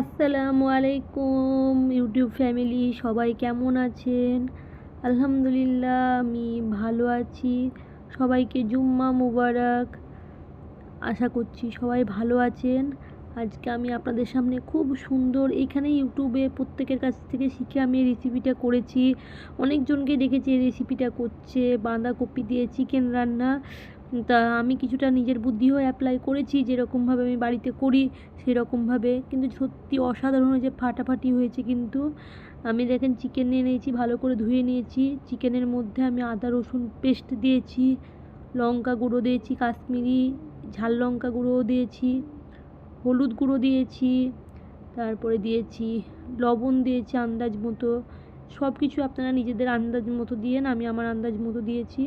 আসসালামু আলাইকুম, YouTube family, সবাই কেমন আছেন? আলহামদুলিল্লাহ, আমি ভালো আছি। সবাইকে জুম্মা মুবারক। আশা করছি সবাই ভালো আছেন। আজকে আমি আপনাদের সামনে খুব সুন্দর এইখানে ইউটিউবে প্রত্যেকের কাছ থেকে শিখে আমি এই রেসিপিটা করেছি। অনেকজনকে দেখেছি এই রেসিপিটা করছে, বাঁধাকপি দিয়ে চিকেন রান্না। তা আমি কিছুটা নিজের বুদ্ধিও অ্যাপ্লাই করেছি, যেরকমভাবে আমি বাড়িতে করি, সেরকমভাবে। কিন্তু সত্যি অসাধারণ হয়েছে, ফাটাফাটি হয়েছে কিন্তু। আমি দেখেন চিকেন নিয়ে নিয়েছি, ভালো করে ধুয়ে নিয়েছি। চিকেনের মধ্যে আমি আদা, রসুন পেস্ট দিয়েছি, লঙ্কা গুঁড়ো দিয়েছি, কাশ্মীরি ঝাল লঙ্কা গুঁড়োও দিয়েছি, হলুদ গুঁড়ো দিয়েছি, তারপরে দিয়েছি লবণ দিয়েছি আন্দাজ মতো। সব কিছু আপনারা নিজেদের আন্দাজ মতো দিয়েন, আমি আমার আন্দাজ মতো দিয়েছি।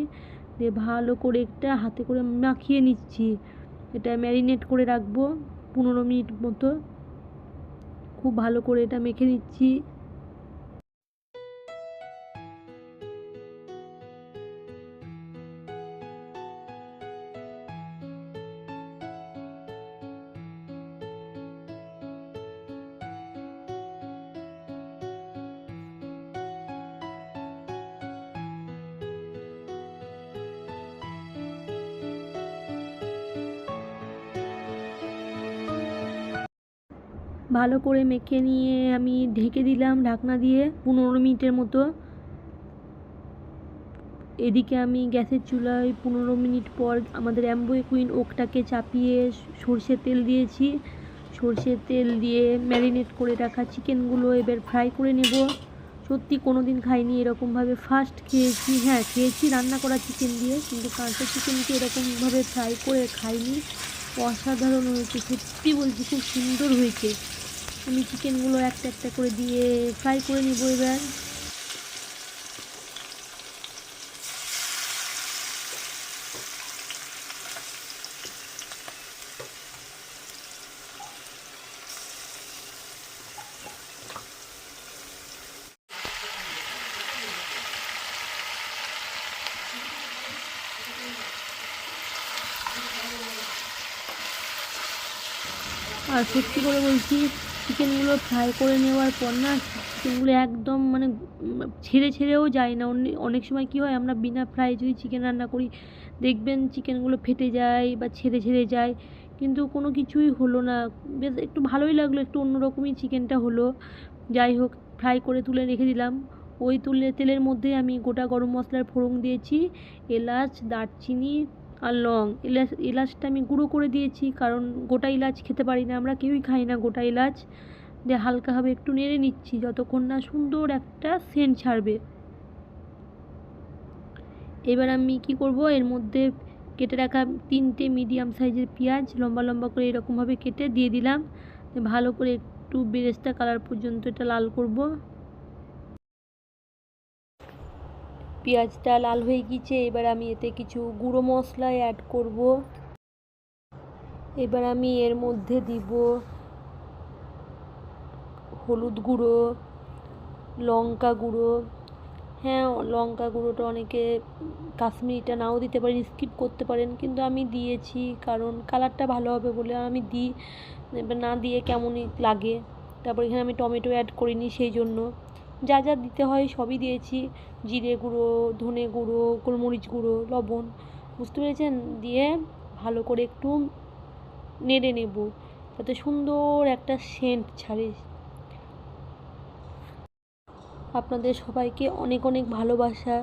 দিয়ে ভালো করে একটা হাতে করে মাখিয়ে নিচ্ছি। এটা ম্যারিনেট করে রাখব পনেরো মিনিট মতো। খুব ভালো করে এটা মেখে নিচ্ছি। ভালো করে মেখে নিয়ে আমি ঢেকে দিলাম ঢাকনা দিয়ে পনেরো মিনিটের মতো। এদিকে আমি গ্যাসের চুলায় পনেরো মিনিট পর আমাদের অ্যাম্বোয়ে কুইন ওকটাকে চাপিয়ে সর্ষের তেল দিয়েছি। সর্ষের তেল দিয়ে ম্যারিনেট করে রাখা চিকেনগুলো এবার ফ্রাই করে নেব। সত্যি কোনো দিন খাইনি, এরকমভাবে ফার্স্ট খেয়েছি। হ্যাঁ খেয়েছি, রান্না করা চিকেন দিয়ে, কিন্তু কাঁচা চিকেনকে এরকমভাবে ফ্রাই করে খাইনি। অসাধারণ হয়েছে, সত্যি বলছি, খুব সুন্দর হয়েছে। আমি চিকেনগুলো একটা একটা করে দিয়ে ফ্রাই করে নেব এবার। আর সত্যি করে বলছি চিকেনগুলো ফ্রাই করে নেওয়ার পর না চিকেনগুলো একদম মানে ছেড়ে ছেড়েও যায় না। অনে- অনেক সময় কী হয়, আমরা বিনা ফ্রাই যদি চিকেন রান্না করি, দেখবেন চিকেনগুলো ফেটে যায় বা ছেড়ে ছেড়ে যায়, কিন্তু কোনো কিছুই হলো না। বেশ একটু ভালোই লাগল, একটু অন্যরকমই চিকেনটা হলো। যাই হোক ফ্রাই করে তুলে রেখে দিলাম। ওই তুলে, তেলের মধ্যে আমি গোটা গরম মশলার ফোড়ন দিয়েছি, এলাচ, দারচিনি আর লং। এলাচ এলাচটা আমি গুঁড়ো করে দিয়েছি, কারণ গোটা এলাচ খেতে পারি না আমরা, কেউই খাই না গোটা এলাচ দিয়ে হালকাভাবে একটু নেড়ে নিচ্ছি, যতক্ষণ না সুন্দর একটা সেন্ট ছাড়বে। এবার আমি কি করব, এর মধ্যে কেটে রাখা তিনটে মিডিয়াম সাইজের পেঁয়াজ, লম্বা লম্বা করে এরকমভাবে কেটে দিয়ে দিলাম। ভালো করে একটু বেরেস্তা কালার পর্যন্ত এটা লাল করব। পেঁয়াজটা লাল হয়ে গিয়েছে। এবার আমি এতে কিছু গুঁড়ো মশলা অ্যাড করব। এবার আমি এর মধ্যে দিব হলুদ গুঁড়ো, লঙ্কা গুঁড়ো। হ্যাঁ লঙ্কা গুঁড়োটা অনেকে কাশ্মীরিটা নাও দিতে পারেন স্কিপ করতে পারেন। কিন্তু আমি দিয়েছি কারণ কালারটা ভালো হবে বলে আমি দিই, এবার না দিয়ে কেমনই লাগে। তারপর এখানে আমি টমেটো অ্যাড করিনি সেই জন্য। যা যা দিতে হয় সবই দিয়েছি। জিরে গুঁড়ো, ধনে গুঁড়ো, গোলমরিচ গুঁড়ো, লবণ। বুঝতে পেরেছেন? দিয়ে ভালো করে একটু নেড়ে নেব। যাতে সুন্দর একটা সেন্ট ছাড়ে। আপনাদের সবাইকে অনেক অনেক ভালোবাসা।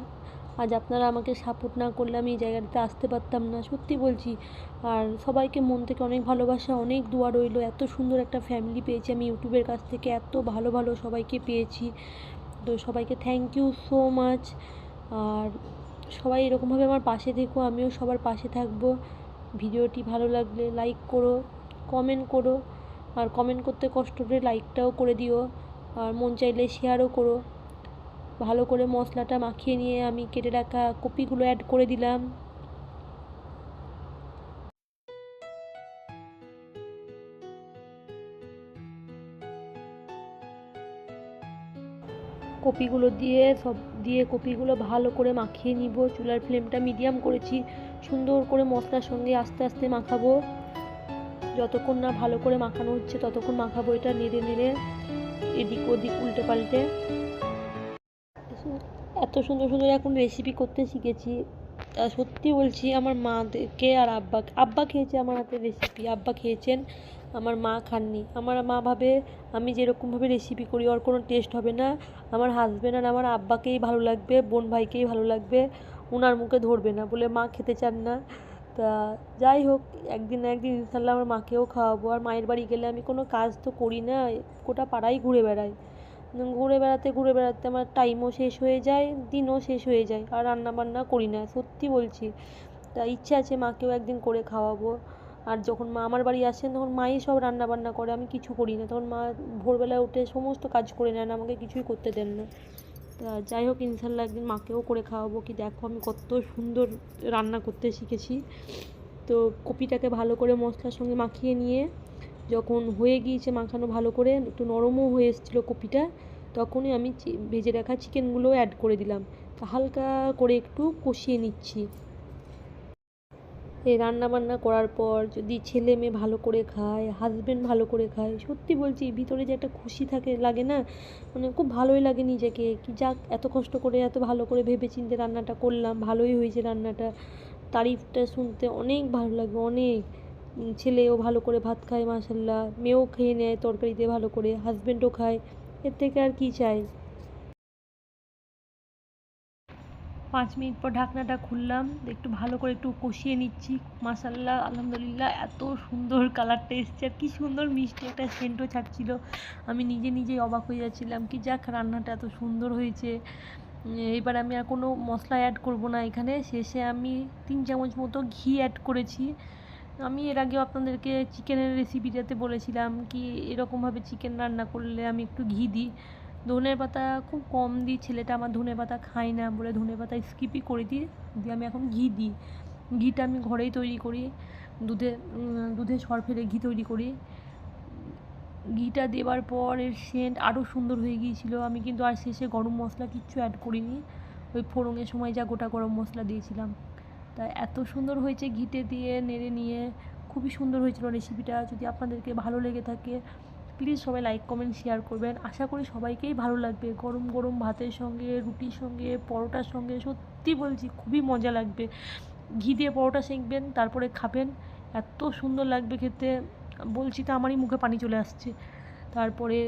আজ আপনারা আমাকে সাপোর্ট না করলে আমি এই জায়গাটাতে আসতে পারতাম না। সত্যি বলছি। আর সবাইকে মন থেকে অনেক ভালোবাসা, অনেক দোয়া রইল। এত সুন্দর একটা ফ্যামিলি পেয়েছি আমি ইউটিউবের কাছ থেকে। এত ভালো ভালো সবাইকে পেয়েছি। তো সবাইকে থ্যাংক ইউ সো মাচ আর সবাই এরকমভাবে আমার পাশে থেকো, আমিও সবার পাশে থাকব। ভিডিওটি ভালো লাগলে লাইক করো কমেন্ট করো। আর কমেন্ট করতে কষ্ট হলে লাইকটাও করে দিও। আর মন চাইলে শেয়ারও করো। ভালো করে মশলাটা মাখিয়ে নিয়ে আমি কেটে রাখা কপিগুলো অ্যাড করে দিলাম। কপিগুলো দিয়ে, সব দিয়ে কপিগুলো ভালো করে মাখিয়ে নিব। চুলার ফ্লেমটা মিডিয়াম করেছি। সুন্দর করে মশলার সঙ্গে আস্তে আস্তে মাখাবো। যতক্ষণ না ভালো করে মাখানো হচ্ছে, ততক্ষণ মাখাবো এটা নেড়ে নেড়ে। এদিক ওদিক উল্টে পাল্টে। এত সুন্দর সুন্দর এখন রেসিপি করতে শিখেছি। সত্যি বলছি, আমার মাকে আর আব্বা আব্বা খেয়েছে আমার হাতের রেসিপি আব্বা খেয়েছেন আমার মা খাননি। আমার মা ভাবে, আমি যেরকমভাবে রেসিপি করি, ওর কোনো টেস্ট হবে না। আমার হাজব্যান্ড আর আমার আব্বাকেই ভালো লাগবে, বোন ভাইকেই ভালো লাগবে। ওনার মুখে ধরবে না বলে মা খেতে চান না। তা যাই হোক, একদিন না একদিন ইনশাল্লাহ আমার মাকেও খাওয়াবো। আর মায়ের বাড়ি গেলে আমি কোনো কাজ তো করি না, গোটা পাড়াই ঘুরে বেড়াই। ঘুরে বেড়াতে ঘুরে বেড়াতে আমার টাইমও শেষ হয়ে যায়, দিনও শেষ হয়ে যায় আর রান্না বান্না করি না, সত্যি বলছি। তা ইচ্ছে আছে মাকেও একদিন করে খাওয়াবো। আর যখন মা আমার বাড়ি আসেন, তখন মাই সব রান্না বান্না করে, আমি কিছু করি না। তখন মা ভোরবেলায় উঠে সমস্ত কাজ করে নেন, আমাকে কিছুই করতে দেন না। তা যাই হোক, ইনশাল্লাহ একদিন মাকেও করে খাওয়াবো কি দেখো, আমি কত সুন্দর রান্না করতে শিখেছি। তো কপিটাকে ভালো করে মশলার সঙ্গে মাখিয়ে নিয়ে যখন হয়ে গিয়েছে মাখানো ভালো করে, একটু নরমও হয়ে এসেছিল কপিটা, তখনই আমি ভেজে রাখা চিকেনগুলো অ্যাড করে দিলাম। হালকা করে একটু কষিয়ে নিচ্ছি। এই রান্না বান্না করার পর যদি ছেলে মেয়ে ভালো করে খায় হাজবেন্ড ভালো করে খায়, সত্যি বলছি ভিতরে যে একটা খুশি থাকে, লাগে না? মানে খুব ভালোই লাগে নিজেকে। কি যাক, এত কষ্ট করে, এত ভালো করে ভেবে চিন্তে রান্নাটা করলাম, ভালোই হয়েছে রান্নাটা। তারিফটা শুনতে অনেক ভালো লাগে অনেক। ছেলেও ভালো করে ভাত খায় মাসাল্লাহ মেয়েও খেয়ে নেয়, তরকারিতে ভালো করে হাজবেন্ডও খায়। এর থেকে আর কি চাই? পাঁচ মিনিট পর ঢাকনাটা খুললাম, একটু ভালো করে একটু কষিয়ে নিচ্ছি। মাসাল্লাহ আলহামদুলিল্লাহ, এত সুন্দর কালারটা এসছে। আর কি সুন্দর মিষ্টি একটা সেন্টও ছাড়ছিল। আমি নিজে নিজেই অবাক হয়ে যাচ্ছিলাম কি যাক, রান্নাটা এত সুন্দর হয়েছে। এবার আমি আর কোনো মশলা অ্যাড করব না এখানে। শেষে আমি তিন চামচ মতো ঘি অ্যাড করেছি। আমি এর আগেও আপনাদেরকে চিকেনের রেসিপিটাতে বলেছিলাম কি, এরকমভাবে চিকেন রান্না করলে আমি একটু ঘি দিই। ধনের পাতা খুব কম দিই, ছেলেটা আমার ধনে পাতা খায় না বলে ধনে পাতা স্কিপই করে দিই দিয়ে আমি এখন ঘি দিই। ঘিটা আমি ঘরেই তৈরি করি, দুধে দুধে সর ফেলে ঘি তৈরি করি। ঘিটা দেওয়ার পর এর সেন্ট আরও সুন্দর হয়ে গিয়েছিল। আমি কিন্তু আর শেষে গরম মশলা কিচ্ছু অ্যাড করিনি। ওই ফোড়নের সময় যা গোটা গরম মশলা দিয়েছিলাম। তা এত সুন্দর হয়েছে ঘিটে দিয়ে, নেড়ে নিয়ে। খুবই সুন্দর হয়েছিল রেসিপিটা যদি আপনাদেরকে ভালো লেগে থাকে প্লিজ সবাই লাইক কমেন্ট শেয়ার করবেন। আশা করি সবাইকেই ভালো লাগবে। গরম গরম ভাতের সঙ্গে, রুটির সঙ্গে, পরোটার সঙ্গে, সত্যি বলছি, খুবই মজা লাগবে। ঘি দিয়ে পরোটা সেঁকবেন, তারপরে খাবেন। এত সুন্দর লাগবে খেতে। বলছি তো আমারই মুখে পানি চলে আসছে। তারপরে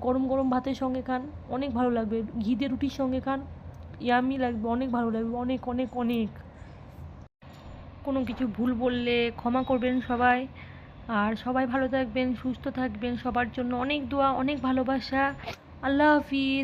গরম গরম ভাতের সঙ্গে খান, অনেক ভালো লাগবে। ঘি দিয়ে রুটির সঙ্গে খান ইয়ামি লাগবে, অনেক ভালো লাগবে। অনেক অনেক অনেক। কোনো কিছু ভুল বললে ক্ষমা করবেন সবাই। আর সবাই ভালো থাকবেন, সুস্থ থাকবেন, সবার জন্য অনেক দোয়া, অনেক ভালোবাসা। আল্লাহ হাফিজ।